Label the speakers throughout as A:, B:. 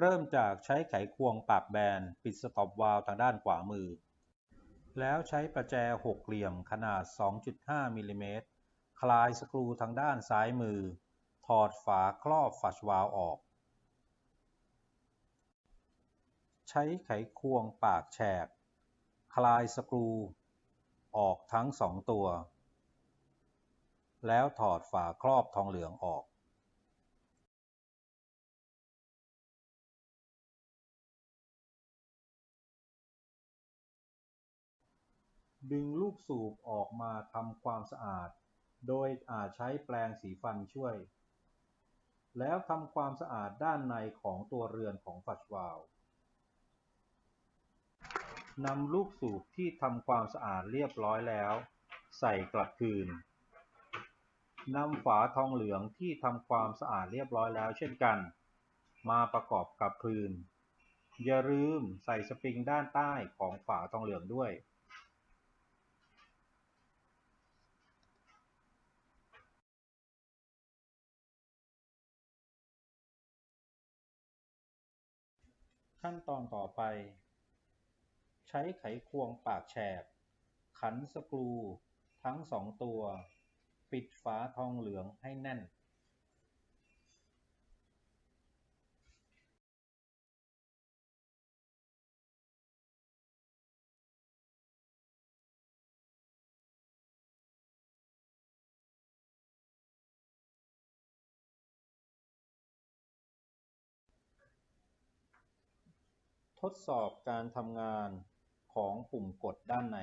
A: เริ่มจากใช้ไขควงปากแบน ปิดสต็อปวาล์วทางด้านขวามือ แล้วใช้ประแจหกเหลี่ยมขนาด 2.5มิลลิเมตรคลายสกรูทางด้านซ้ายมือ ถอดฝาครอบฟัชวาล์วออก ใช้ไขควงปากแฉก คลายสกรู ออกทั้งสองตัว แล้วถอดฝาครอบทองเหลืองออก ดึงลูกสูบออกมาทำความสะอาด โดยอาจใช้แปรงสีฟันช่วย แล้วทำความสะอาดด้านในของตัวเรือนของฟัชวาล์วนำลูกสูบที่ทำความสะอาดเรียบร้อยแล้ว ใส่กลับคืนนำฝาทองเหลืองที่ทำความสะอาดเรียบร้อยแล้วเช่นกัน มาประกอบกับคืนอย่าลืมใส่สปริงด้านใต้ของฝาทองเหลืองด้วย ขั้นตอนต่อไป ใช้ไขควงปากแฉก ขันสกรู ทั้งสองตัว ปิดฝาทองเหลืองให้แน่น ทดสอบการทำงานของปุ่มกดด้านใน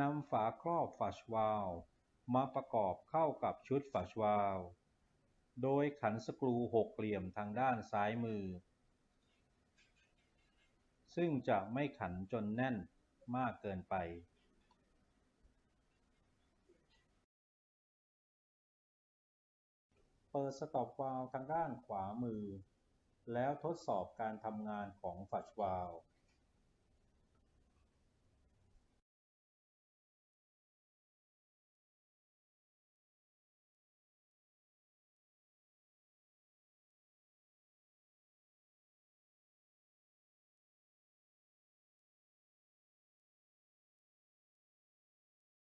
A: นำฝาครอบฟัชวาล์วมาประกอบเข้ากับชุดฟัชวาล์วโดยขันสกรูหกเหลี่ยมทางด้านซ้ายมือ ซึ่งจะไม่ขันจนแน่นมากเกินไป เปิดสต็อปวาล์วทางด้านขวามือ แล้วทดสอบการทำงานของฟัชวาล์ว